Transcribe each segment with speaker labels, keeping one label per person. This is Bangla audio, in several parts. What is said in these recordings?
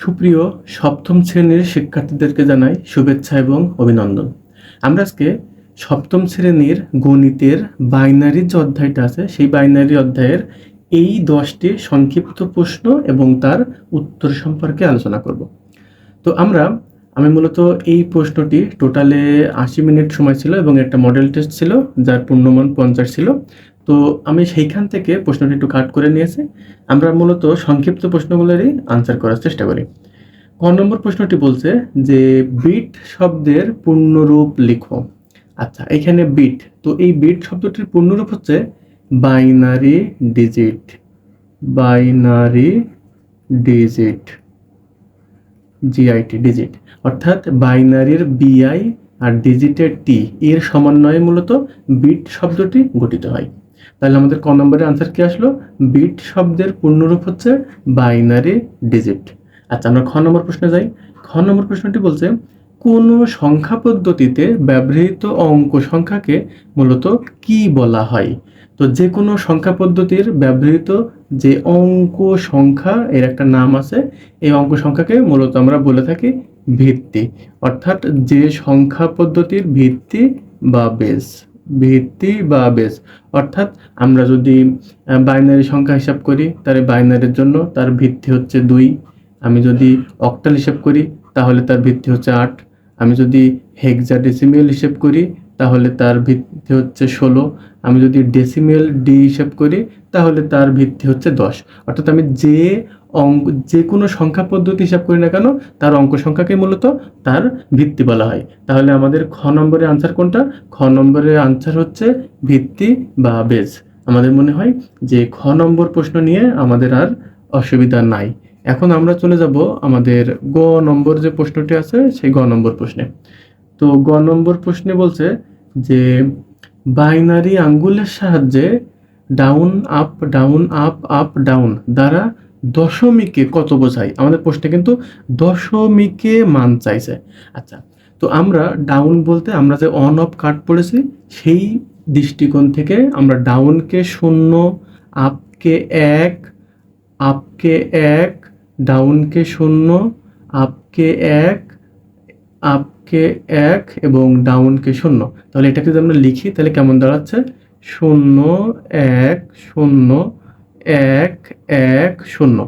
Speaker 1: সুপ্রিয় সপ্তম শ্রেণির শিক্ষার্থীদেরকে জানাই শুভেচ্ছা এবং অভিনন্দন। আমরা আজকে সপ্তম শ্রেণির গণিতের বাইনারি যে অধ্যায়টা আছে, সেই বাইনারি অধ্যায়ের এই দশটি সংক্ষিপ্ত প্রশ্ন এবং তার উত্তর সম্পর্কে আলোচনা করব। তো আমরা, আমি মূলত এই প্রশ্নটি টোটালে আশি মিনিট সময় ছিল এবং একটা মডেল টেস্ট ছিল, যার পূর্ণমান পঞ্চাশ ছিল। তো আমি সেইখান থেকে প্রশ্নটি একটু কাট করে নিয়েছি। আমরা মূলত সংক্ষিপ্ত প্রশ্নগুলোরই আনসার করার চেষ্টা করি। ক নম্বর প্রশ্নটি বলছে যে, বিট শব্দের পূর্ণরূপ লিখো। আচ্ছা এখানে বিট, তো এই বিট শব্দটির পূর্ণরূপ হচ্ছে binary digit. Binary digit, GIT digit, অর্থাৎ বাইনারির বিআই আর ডিজিটের টি, এর সমন্বয়ে মূলত বিট শব্দটি গঠিত হয়। তাহলে আমাদের ক নম্বরের আনসার কি আসলো? বিট শব্দের পূর্ণরূপ হচ্ছে বাইনারি ডিজিট আচ্ছা আমরা খ নম্বর প্রশ্নে যাই। খ নম্বর প্রশ্নটি বলছে, কোন সংখ্যা পদ্ধতিতে ব্যবহৃত অঙ্ক সংখ্যাকে মূলত কি বলা হয়? তো যে কোনো সংখ্যা পদ্ধতির ব্যবহৃত যে অঙ্ক সংখ্যা, এর একটা নাম আছে, এই অঙ্ক সংখ্যাকে মূলত আমরা বলে থাকি ভিত্তি। অর্থাৎ যে সংখ্যা পদ্ধতির ভিত্তি বা বেস ভিত্তি বা বেস অর্থাৎ আমরা যদি বাইনারি সংখ্যা হিসাব করি তাহলে বাইনারির জন্য তার ভিত্তি হচ্ছে দুই। আমি যদি অক্টাল হিসাব করি, তাহলে তার ভিত্তি হচ্ছে আট। আমি যদি হেক্সাডেসিমেল হিসেব করি, তাহলে তার ভিত্তি হচ্ছে ষোলো। আমি যদি ডেসিমেল ডি হিসাব করি, তাহলে তার ভিত্তি হচ্ছে দশ। অর্থাৎ আমি যে অঙ্ক, যে কোনো সংখ্যা পদ্ধতি হিসাব করি না কেন, তার অঙ্ক সংখ্যাকে মূলত তার ভিত্তি বলা হয়। তাহলে আমাদের খ নম্বরের আনসার কোনটা? খ নম্বরের আনসার হচ্ছে ভিত্তি বা বেজ আমাদের মনে হয় যে খ নম্বর প্রশ্ন নিয়ে আমাদের আর অসুবিধা নাই। এখন আমরা চলে যাব আমাদের গ নম্বর যে প্রশ্নটি আছে, সেই গ নম্বর প্রশ্নে। তো গ নম্বর প্রশ্নে বলছে যে, বাইনারি আঙ্গুলের সাহায্যে down up down up up down দ্বারা দশমিকে কত বোঝায় আমাদের প্রশ্নে কিন্তু দশমিকে মান চাইছে। আচ্ছা তো আমরা ডাউন বলতে আমরা যে অন অফ কাট পড়েছি, সেই দৃষ্টিকোণ থেকে আমরা ডাউনকে শূন্য আপকে এক আপকে এক ডাউনকে শূন্য আপকে এক আপকে এক এবং ডাউনকে শূন্য। তাহলে এটাকে যদি আমরা লিখি, তাহলে কেমন দাঁড়াচ্ছে? শূন্য, এক, শূন্য এক এক, শূন্য।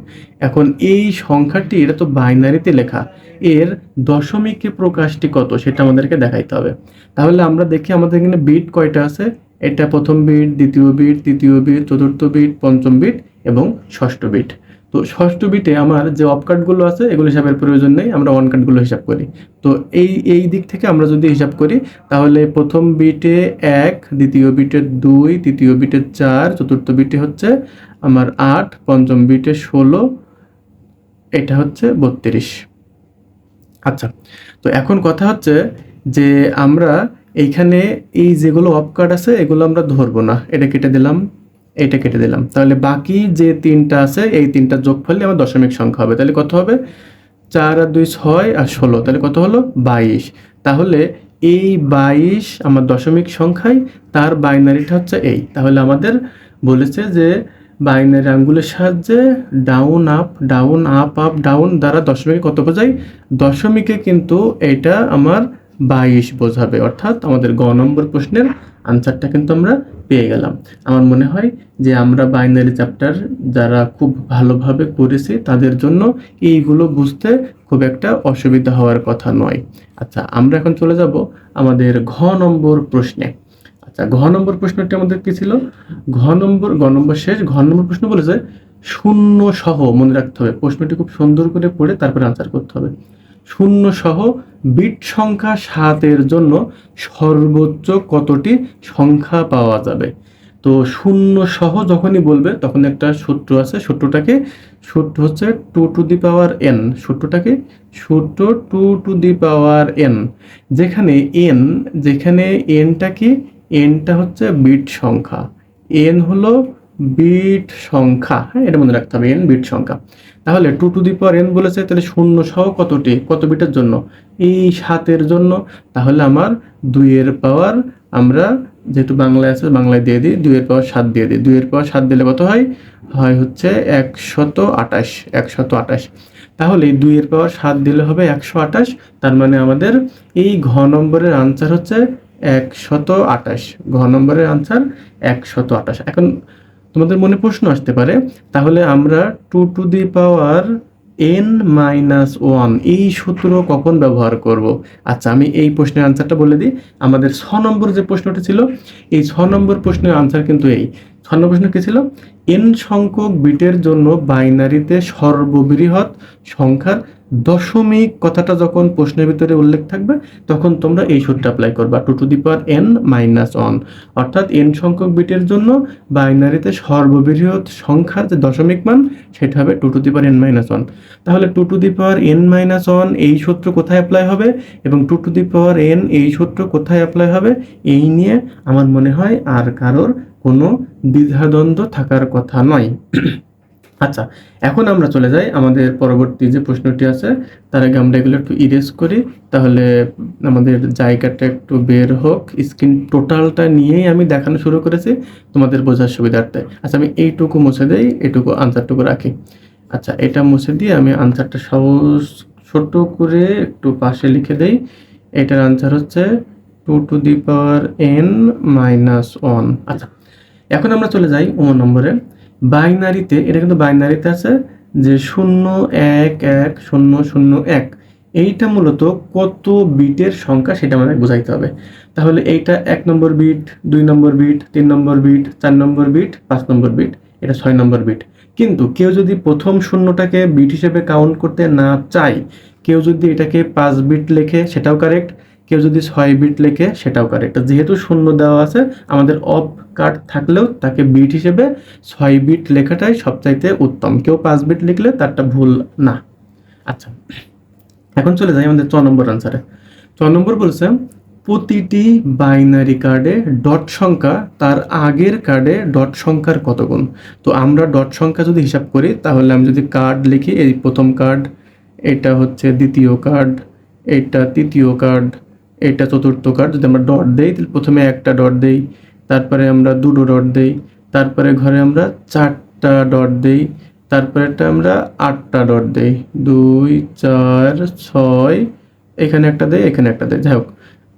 Speaker 1: এখন এই সংখ্যাটি, এটা তো বাইনারিতে লেখা। এর দশমিকে প্রকাশটি কত, সেটা আমাদেরকে দেখাইতে হবে। তাহলে আমরা দেখি আমাদের এখানে বিট কয়টা আছে? এটা প্রথম বিট, দ্বিতীয় বিট, তৃতীয় বিট, চতুর্থ বিট, পঞ্চম বিট এবং ষষ্ঠ বিট। তো ষষ্ঠ বিটে আমার যে অফ কার্ডগুলো আছে, এগুলো হিসাবের প্রয়োজন নেই, আমরা ওয়ান কার্ডগুলো হিসাব করি। তো এই এই দিক থেকে আমরা যদি হিসাব করি, তাহলে প্রথম বিটে এক, দ্বিতীয় বিটে দুই, তৃতীয় বিটে চার, চতুর্থ বিটে হচ্ছে আমার আট, পঞ্চম বিটে ষোলো, এটা হচ্ছে বত্রিশ। আচ্ছা তো এখন কথা হচ্ছে যে আমরা এইখানে এই যেগুলো অফ কার্ড আছে, এগুলো আমরা ধরবো না। এটা কেটে দিলাম, এটা কেটে দিলাম। তাহলে বাকি যে তিনটা আছে, এই তিনটা যোগ ফলে আমার দশমিক সংখ্যা হবে। তাহলে কত হবে? চার আর দুই ছয় আর ষোলো। তাহলে কত হলো? বাইশ। তাহলে এই বাইশ আমার দশমিক সংখ্যায়, তার বাইনারিটা হচ্ছে এই। তাহলে আমাদের বলেছে যে বাইনারি আঙ্গুলের সাহায্যে down up down up up down দ্বারা দশমিকে কত বোঝায়? দশমিকে কিন্তু এটা আমার বাইশ বোঝাবে। অর্থাৎ আমাদের গ নম্বর প্রশ্নের আনসারটা কিন্তু আমরা পেয়ে গেলাম। আমার মনে হয় যে আমরা বাইনারি চ্যাপ্টার যারা খুব ভালোভাবে করেছি, তাদের জন্য এইগুলো বুঝতে খুব একটা অসুবিধা হওয়ার কথা নয়। আচ্ছা আমরা এখন চলে যাব আমাদের ঘ নম্বর প্রশ্নে। আচ্ছা ঘ নম্বর প্রশ্নটি আমাদের কি ছিল? ঘ নম্বর ঘ নম্বর শেষ, ঘ নম্বর প্রশ্ন বলেছে শূন্য সহ মনে রাখতে হবে। প্রশ্নটি খুব সুন্দর করে পড়ে তারপরে আনসার করতে হবে। শূন্য সহ বিট সংখ্যা সাতের জন্য সর্বোচ্চ কতটি সংখ্যা পাওয়া যাবে? তো শূন্য সহ যখনই বলবে, তখন একটা সূত্র আছে, সূত্রটাকে, সূত্র হচ্ছে two to the power n সূত্রটাকে সূত্র two to the power n যেখানে এন যেখানে এনটা কি এনটা হচ্ছে বিট সংখ্যা। এন হলো বিট সংখ্যা। হ্যাঁ এটা মনে রাখতে হবে এন বিট সংখ্যা। তাহলে two to the power n বলেছে, তাহলে শূন্য সহ কতটি? কত বিটের জন্য? এই সাতের জন্য। তাহলে আমার দুইয়ের পাওয়ার আমরা যেহেতু বাংলায় আছে, বাংলায় দিয়ে দিই, দুইয়ের পাওয়ার সাত দিয়ে দিই। দুইয়ের পাওয়ার সাত দিলে কত হয়? হয় হচ্ছে একশত আটাশ একশত আটাশ তাহলে দুইয়ের পাওয়ার সাত দিলে হবে একশো আঠাশ। তার মানে আমাদের এই ঘ নম্বরের আনসার হচ্ছে একশত আঠাশ। ঘ নম্বরের আনসার একশত আঠাশ। এখন তোমাদের মনে প্রশ্ন আসতে পারে, তাহলে আমরা two to the power n minus one, এই সূত্র কখন ব্যবহার করব? আচ্ছা আমি এই প্রশ্নের আনসারটা বলে দিই। আমাদের ছ নম্বর যে প্রশ্নটা ছিল, এই ছ নম্বর প্রশ্নের আনসার কিন্তু এই। ছ নম্বর প্রশ্ন কি ছিল? এন সংখ্যক বিটের জন্য বাইনারিতে সর্ববৃহৎ সংখ্যার দশমিক কথাটা যখন প্রশ্নের ভিতরে উল্লেখ থাকবে, তখন তোমরা এই সূত্রটা অ্যাপ্লাই করবা two to the power n minus one অর্থাৎ এন সংখ্যক বিটের জন্য বাইনারিতে সর্ববৃহৎ সংখ্যার যে দশমিক মান, সেটা হবে two to the power n minus one তাহলে two to the power n minus one এই সূত্র কোথায় অ্যাপ্লাই হবে? এবং two to the power n এই সূত্র কোথায় অ্যাপ্লাই হবে? এই নিয়ে আমার মনে হয় আর কারোর কোনো দ্বিধাদ্বন্দ্ব থাকার কথা নয়। আচ্ছা এখন আমরা চলে যাই আমাদের পরবর্তী যে প্রশ্নটি আছে, তার আগে আমরা এগুলো একটু ইরেজ করি। তাহলে আমাদের জায়গাটা একটু বের হোক। স্ক্রিন টোটালটা নিয়েই আমি দেখানো শুরু করেছি তোমাদের বোঝার সুবিধার্থে। আচ্ছা আমি এইটুকু মুছে দেই, এটুকু আনসারটুকু রাখি। আচ্ছা এটা মুছে দিয়ে আমি আনসারটা সহজ ছোট করে একটু পাশে লিখে দেই। এটার আনসার হচ্ছে two to the power n minus one আচ্ছা এখন আমরা চলে যাই ও নম্বরে। বাইনারিতে, এটা কিন্তু বাইনারিতে আছে যে শূন্য এক এক শূন্য শূন্য এক। এইটা মূলত কত বিটের সংখ্যা সেটা আমাদের বোঝাইতে হবে। তাহলে এইটা এক নম্বর বিট, দুই নম্বর বিট, তিন নম্বর বিট, চার নম্বর বিট, পাঁচ নম্বর বিট, এটা ছয় নম্বর বিট। কিন্তু কেউ যদি প্রথম শূন্যটাকে বিট হিসেবে কাউন্ট করতে না চায়, কেউ যদি এটাকে পাঁচ বিট লেখে, সেটাও কারেক্ট কেউ যদি ছয় বিট লেখে, সেটাও কারেক্ট যেহেতু শূন্য দেওয়া আছে, আমাদের অফ কার্ড থাকলেও তাকে বিট হিসেবে ছয় বিট লেখাটাই সবচাইতে উত্তম। কেউ পাঁচ বিট লিখলে তারটা ভুল না। আচ্ছা এখন চলে যাই আমাদের ছ নম্বর আনসারে ছ নম্বর বলছে, প্রতিটি বাইনারি কার্ডে ডট সংখ্যা তার আগের কার্ডে ডট সংখ্যার কত গুণ? তো আমরা ডট সংখ্যা যদি হিসাব করি, তাহলে আমি যদি কার্ড লিখি, এই প্রথম কার্ড এটা হচ্ছে দ্বিতীয় কার্ড এটা তৃতীয় কার্ড এটা চতুর্থ কার্ড যদি আমরা ডট দেই, তাহলে প্রথমে একটা ডট দেই, তারপরে আমরা দুটো ডট দেই, তারপরে ঘরে আমরা চারটা ডট দেই, তারপরে একটা আমরা আটটা ডট দেই। দুই, চার, ছয়, এখানে একটা দেই, এখানে একটা দেই। যাই হোক,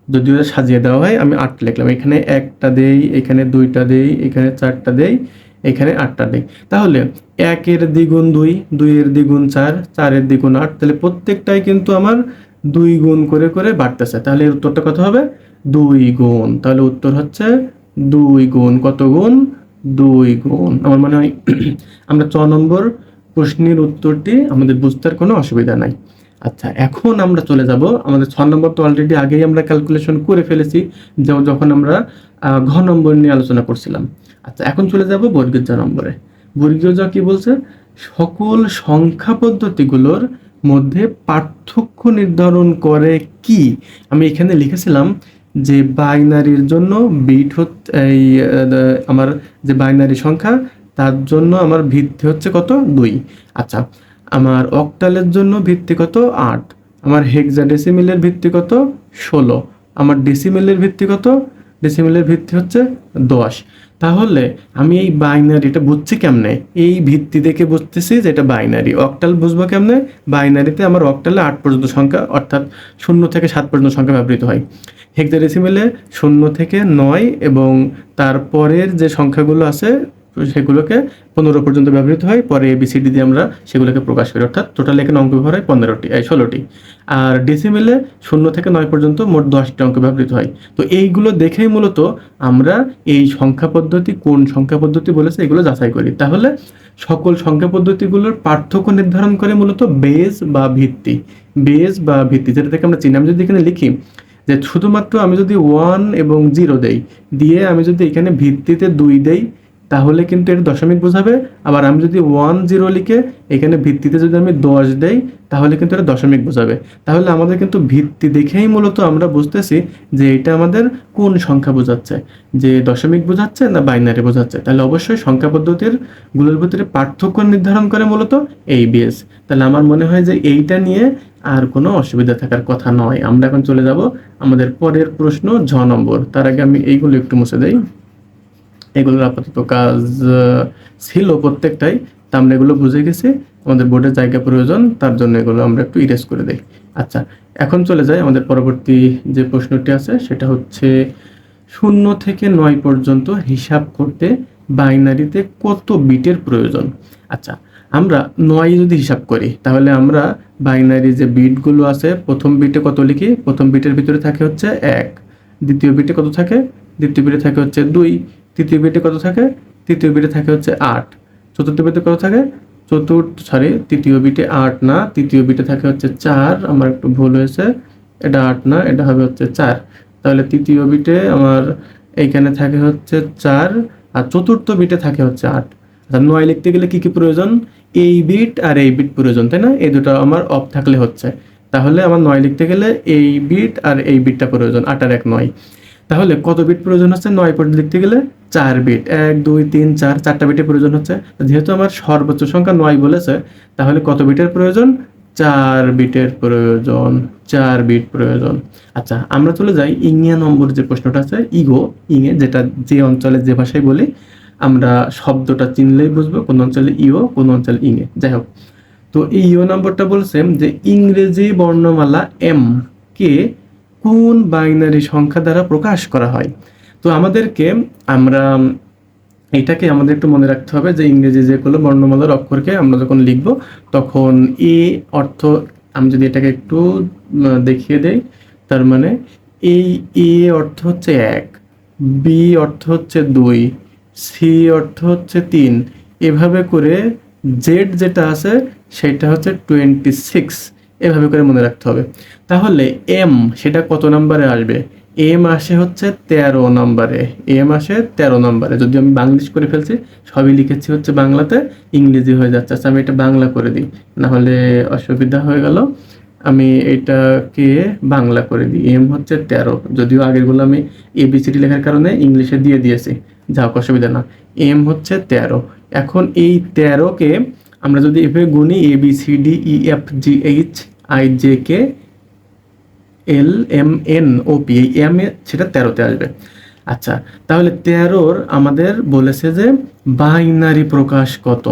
Speaker 1: যদি ওটা সাজিয়ে দেওয়া হয়, আমি আটটা লিখলাম। এখানে একটা দেই, এখানে দুইটা দেই, এখানে চারটা দেই, এখানে আটটা দেই। তাহলে একের দ্বিগুণ দুই, দুইয়ের দ্বিগুণ চার, চারের দ্বিগুণ আট, তাহলে প্রত্যেকটাই কিন্তু আমার দুই গুণ করে করে বাড়তেছে। তাহলে এর উত্তরটা কত হবে? দুই গুণ। তাহলে উত্তর হচ্ছে দুই গুণ। কত গুণ? দুই গুণ। আমার মনে হয় আমরা ছ নম্বর প্রশ্নের উত্তরটি আমাদের বুঝতে কোনো অসুবিধা নাই। আচ্ছা এখন আমরা চলে যাব। আমাদের ছ নম্বর তো অলরেডি আগেই আমরা ক্যালকুলেশন করে ফেলেছি যখন আমরা ঘ নম্বর নিয়ে আলোচনা করছিলাম। আচ্ছা এখন চলে যাব বর্গীয় নম্বরে। বর্গীয় কি বলছে? সকল সংখ্যা পদ্ধতিগুলোর মধ্যে পার্থক্য নির্ধারণ করে কি? আমি এখানে লিখেছিলাম যে বাইনারির জন্য বিট হচ্ছে এই আমার যে বাইনারি সংখ্যা, তার জন্য আমার ভিত্তি হচ্ছে কত? দুই। আচ্ছা আমার অক্টালের জন্য ভিত্তি কত? আট। আমার হেক্সাডেসিমিলের ভিত্তি কত? ষোলো। আমার ডেসিমেলের ভিত্তি কত? ডেসিমেলের ভিত্তি হচ্ছে দশ। তাহলে আমি এই বাইনারিটা বুঝছি কেমনে? এই ভিত্তি দেখে বুঝতেছি যে এটা বাইনারি অক্টাল বুঝব কেমনে? বাইনারিতে আমার অক্টালে আট পর্যন্ত সংখ্যা, অর্থাৎ শূন্য থেকে সাত পর্যন্ত সংখ্যা ব্যবহৃত হয়। হেক্সাডেসিমেলে শূন্য থেকে নয় এবং তারপরের যে সংখ্যাগুলো আছে সেগুলোকে পনেরো পর্যন্ত ব্যবহৃত হয়। পরে এবিসিডি দিয়ে আমরা সেগুলোকে প্রকাশ করি। অর্থাৎ টোটাল এখানে অঙ্ক ব্যবহার হয় পনেরোটি, এই ষোলোটি। আর ডেসিমেলে শূন্য থেকে নয় পর্যন্ত মোট দশটি অঙ্ক ব্যবহৃত হয়। তো এইগুলো দেখেই মূলত আমরা এই সংখ্যা পদ্ধতি কোন সংখ্যা পদ্ধতি বলেছে এগুলো যাচাই করি। তাহলে সকল সংখ্যা পদ্ধতিগুলোর পার্থক্য নির্ধারণ করে মূলত বেস বা ভিত্তি। বেস বা ভিত্তি, যেটা থেকে আমরা চিনি। আমি যদি এখানে লিখি যে শুধুমাত্র আমি যদি ওয়ান এবং জিরো দেই, দিয়ে আমি যদি এখানে ভিত্তিতে দুই দেই তাহলে কিন্তু এটা দশমিক বোঝাবে। আবার আমি যদি ওয়ান জিরো লিখে এখানে ভিত্তিতে যদি আমি দশ দেই, তাহলে কিন্তু এটা দশমিক বোঝাবে। তাহলে আমাদের কিন্তু ভিত্তি দেখেই মূলত আমরা বুঝতেছি যে এটা আমাদের কোন সংখ্যা বোঝাচ্ছে। যে দশমিক বোঝাচ্ছে না বাইনারি বোঝাচ্ছে। তাহলে অবশ্যই সংখ্যা পদ্ধতিরগুলোর ভিতরে পার্থক্য নির্ধারণ করে মূলত এই বিএস তাহলে আমার মনে হয় যে এইটা নিয়ে আর কোনো অসুবিধা থাকার কথা নয়। আমরা এখন চলে যাব আমাদের পরের প্রশ্ন ঝ নম্বর। তার আগে আমি এইগুলো একটু মুছে দেই। এগুলোর আপাতত কাজ ছিল প্রত্যেকটাই। তা আমরা এগুলো বুঝে গেছি। আমাদের বোর্ডের জায়গা প্রয়োজন, তার জন্য এগুলো আমরা একটু ইরেজ করে দিই। আচ্ছা এখন চলে যাই আমাদের পরবর্তী যে প্রশ্নটি আছে, সেটা হচ্ছে, শূন্য থেকে নয় পর্যন্ত হিসাব করতে বাইনারিতে কত বিটের প্রয়োজন? আচ্ছা আমরা নয় যদি হিসাব করি, তাহলে আমরা বাইনারি যে বিটগুলো আছে, প্রথম বিটে কত লিখি? প্রথম বিটের ভিতরে থাকে হচ্ছে এক, দ্বিতীয় বিটে কত থাকে? দ্বিতীয় বিটে থাকে হচ্ছে দুই তৃতীয় বিটে কত থাকে? তৃতীয় বিটে থাকে হচ্ছে আট। চতুর্থ বিটে কত থাকে? চতুর্থ সরি তৃতীয় বিটে আট না। তৃতীয় বিটে থাকে হচ্ছে চার। আমার একটু ভুল হয়েছে। এটা আট না, এটা হবে হচ্ছে চার। তাহলে তৃতীয় বিটে আমার এইখানে থাকে হচ্ছে চার আর চতুর্থ বিটে থাকে হচ্ছে আট। আচ্ছা নয় লিখতে গেলে কি কি প্রয়োজন? এই বিট আর এই বিট প্রয়োজন, তাই না? এই দুটো আমার অফ থাকলে হচ্ছে। তাহলে আমার নয় লিখতে গেলে এই বিট আর এই বিটটা প্রয়োজন, আট আর এক নয়। তাহলে কত বিট প্রয়োজন হচ্ছে? নয় পর্যন্ত লিখতে গেলে চার বিট এক, দুই, তিন, চার, চারটা বিটের প্রয়োজন হচ্ছে। যেহেতু আমার সর্বোচ্চ সংখ্যা নয় বলেছে, তাহলে কত বিটের প্রয়োজন? চার বিটের প্রয়োজন, চার বিট প্রয়োজন। আচ্ছা আমরা চলে যাই ইংিয়া নম্বর যে প্রশ্নটা আছে, ইগো ইংয়ে যেটা যে অঞ্চলে, যে ভাষায় বলি, আমরা শব্দটা চিনলেই বুঝব কোন অঞ্চলে ইও, কোন অঞ্চলে ইংয়ে যাই হোক, তো এই ইও নম্বরটা বলছে যে ইংরেজি বর্ণমালা এম কে কোন বাইনারি সংখ্যা দ্বারা প্রকাশ করা হয়? তো আমাদেরকে আমরা এটাকে আমাদের একটু মনে রাখতে হবে যে ইংরেজি যেগুলো বর্ণমালার অক্ষরকে আমরা যখন লিখব, তখন এ অর্থ, আমি যদি এটাকে একটু দেখিয়ে দেই, তার মানে এই এ অর্থ হচ্ছে এক, বি অর্থ হচ্ছে দুই, সি অর্থ হচ্ছে তিন, এভাবে করে জেড যেটা আছে, সেটা হচ্ছে টোয়েন্টি সিক্স। এভাবে করে মনে রাখতে হবে। তাহলে এম সেটা কত নম্বরে আসবে? এম আসে হচ্ছে তেরো নম্বরে। এম আসে তেরো নম্বরে। যদি আমি বাংলিশ করে ফেলছি, সবই লিখেছি হচ্ছে বাংলাতে, ইংরেজি হয়ে যাচ্ছে। আচ্ছা আমি এটা বাংলা করে দিই। নাহলে অসুবিধা হয়ে গেল। আমি এটাকে বাংলা করে দিই। এম হচ্ছে তেরো। যদিও আগেরগুলো আমি এবিসিডি লেখার কারণে ইংলিশে দিয়ে দিয়েছি। যা অসুবিধা না। এম হচ্ছে তেরো। এখন এই তেরোকে আমরা যদি এভাবে গুনি A B C D E F G H I J K L M N O P এই এম এ সেটা তেরোতে আসবে। আচ্ছা তাহলে তেরোর আমাদের বলেছে যে বাইনারি প্রকাশ কত?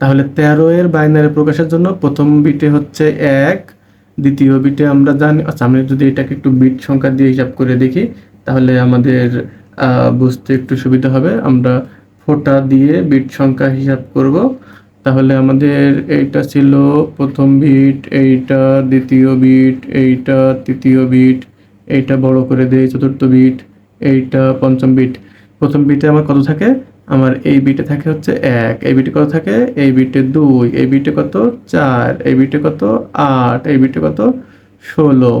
Speaker 1: তাহলে তেরো এর বাইনারি প্রকাশের জন্য প্রথম বিটে হচ্ছে এক, দ্বিতীয় বিটে আমরা জানি আচ্ছা আমি যদি এটাকে একটু বিট সংখ্যা দিয়ে হিসাব করে দেখি, তাহলে আমাদের বুঝতে একটু সুবিধা হবে। আমরা ফোটা দিয়ে বিট সংখ্যা হিসাব করব। তাহলে আমাদের এইটা ছিল প্রথম বিট এইটা দ্বিতীয় বিট এইটা তৃতীয় বিট এইটা বড় করে দেই চতুর্থ বিট এইটা পঞ্চম বিট প্রথম বিটে আমার কত থাকে? আমার এই বিটে থাকে হচ্ছে এক, এই বিটে কত থাকে? এই বিটে দুই, এই বিটে কত? চার, এই বিটে কত? আট, এই বিটে কত? ষোলো।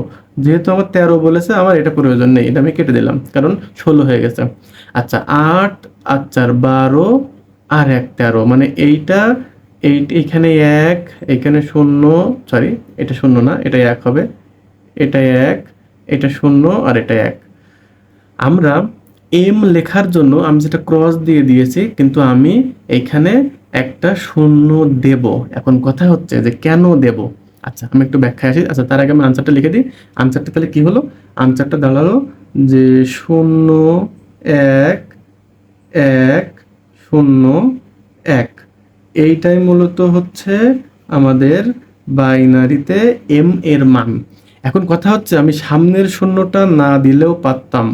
Speaker 1: যেহেতু আমার তেরো বলেছে, আমার এটা প্রয়োজন নেই, এটা আমি কেটে দিলাম, কারণ ষোলো হয়ে গেছে। আচ্ছা আট আর চার, বারো, আর এক, তেরো মানে এইটা এই এইখানে এক, এখানে শূন্য সরি এটা শূন্য না, এটা এক হবে। এটা এক, এটা শূন্য আর এটা এক। আমরা এম লেখার জন্য আমি যেটা ক্রস দিয়ে দিয়েছি, কিন্তু আমি এইখানে একটা শূন্য দেব। এখন কথা হচ্ছে যে কেন দেব? আচ্ছা আমি একটু ব্যাখ্যা আসি। আচ্ছা তার আগে আমি আনসারটা লিখে দিই। আনসারটা তাহলে কি হলো? আনসারটা দাঁড়াল যে শূন্য, এক এক, শূন্য, এক। এইটাই মূলত হচ্ছে আমাদের বাইনারিতে এম এর মান। এখন কথা হচ্ছে আমি সামনের শূন্যটা না দিলেও পারতাম।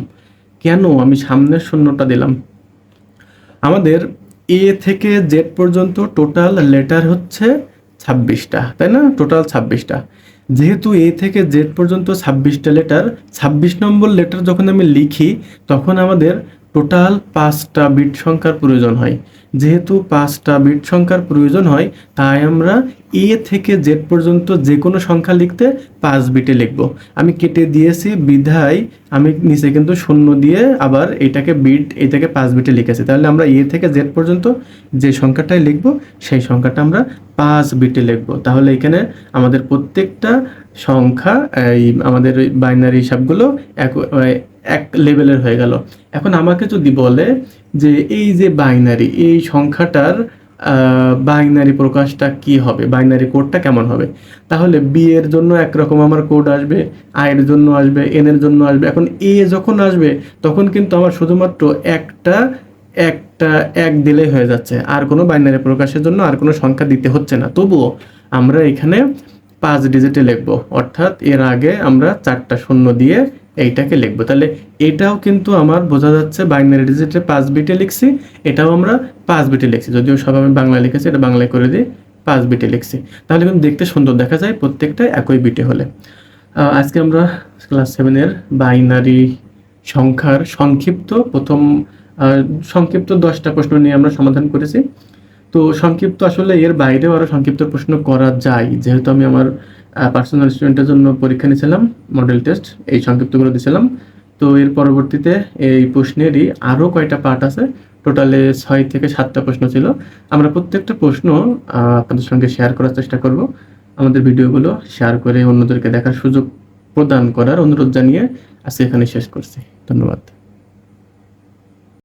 Speaker 1: কেন আমি সামনের শূন্যটা দিলাম? আমাদের এ থেকে জেড পর্যন্ত টোটাল লেটার হচ্ছে ছাব্বিশটা, তাই না? টোটাল ছাব্বিশটা। যেহেতু এ থেকে জেড পর্যন্ত ছাব্বিশটা লেটার ছাব্বিশ নম্বর লেটার যখন আমি লিখি, তখন আমাদের টোটাল পাঁচটা বিট সংখ্যার প্রয়োজন হয়। যেহেতু পাঁচটা বিট সংখ্যার প্রয়োজন হয়, তাই আমরা এ থেকে জেড পর্যন্ত যে কোনো সংখ্যা লিখতে পাঁচ বিটে লিখব। আমি কেটে দিয়েছি, বিধায় আমি নিচে কিন্তু শূন্য দিয়ে আবার এটাকে বিট, এটাকে পাঁচ বিটে লিখেছি। তাহলে আমরা এ থেকে জেড পর্যন্ত যে সংখ্যাটাই লিখব, সেই সংখ্যাটা আমরা পাঁচ বিটে লিখব। তাহলে এখানে আমাদের প্রত্যেকটা সংখ্যা, এই আমাদের বাইনারি হিসাবগুলো এক এক লেভেলের হয়ে গেল। এখন আমাকে যদি বলে যে এই যে বাইনারি, এই সংখ্যাটার বাইনারি প্রকাশটা কি হবে, বাইনারি কোডটা কেমন হবে? তাহলে বি এর জন্য একরকম আমার কোড আসবে আই এর জন্য আসবে এন এর জন্য আসবে। এখন এ যখন আসবে, তখন কিন্তু আমার শুধুমাত্র একটা একটা এক দিলেই হয়ে যাচ্ছে। আর কোনো বাইনারি প্রকাশের জন্য আর কোনো সংখ্যা দিতে হচ্ছে না। তবুও আমরা এখানে পাঁচ ডিজিটে লিখব। অর্থাৎ এর আগে আমরা চারটা শূন্য দিয়ে এইটাকে লিখব। তাহলে এটাও কিন্তু আমার বোঝা যাচ্ছে বাইনারি ডিজিটে পাঁচ বিটে লিখছি, এটাও আমরা পাঁচ বিটে লিখছি। যদিও সব আমি বাংলা লিখেছি, এটা বাংলায় করে দিই, পাঁচ বিটে লিখছি। তাহলে কিন্তু দেখতে সুন্দর দেখা যায় প্রত্যেকটা একই বিটে হলে। আজকে আমরা ক্লাস সেভেনের বাইনারি সংখ্যার সংক্ষিপ্ত প্রথম সংক্ষিপ্ত দশটা প্রশ্ন নিয়ে আমরা সমাধান করেছি। তো সংক্ষিপ্ত আসলে এর বাইরেও আরও সংক্ষিপ্ত প্রশ্ন করা যায়। যেহেতু আমি আমার পার্সোনাল স্টুডেন্টের জন্য পরীক্ষা নিয়েছিলাম মডেল টেস্ট এই সংক্ষিপ্তগুলো দিয়েছিলাম। তো এর পরবর্তীতে এই প্রশ্নেরই আরও কয়টা পার্ট আছে টোটালে ছয় থেকে সাতটা প্রশ্ন ছিল। আমরা প্রত্যেকটা প্রশ্ন আপনাদের সঙ্গে শেয়ার করার চেষ্টা করব। আমাদের ভিডিওগুলো শেয়ার করে অন্যদেরকে দেখার সুযোগ প্রদান করার অনুরোধ জানিয়ে আজকে এখানে শেষ করছি। ধন্যবাদ।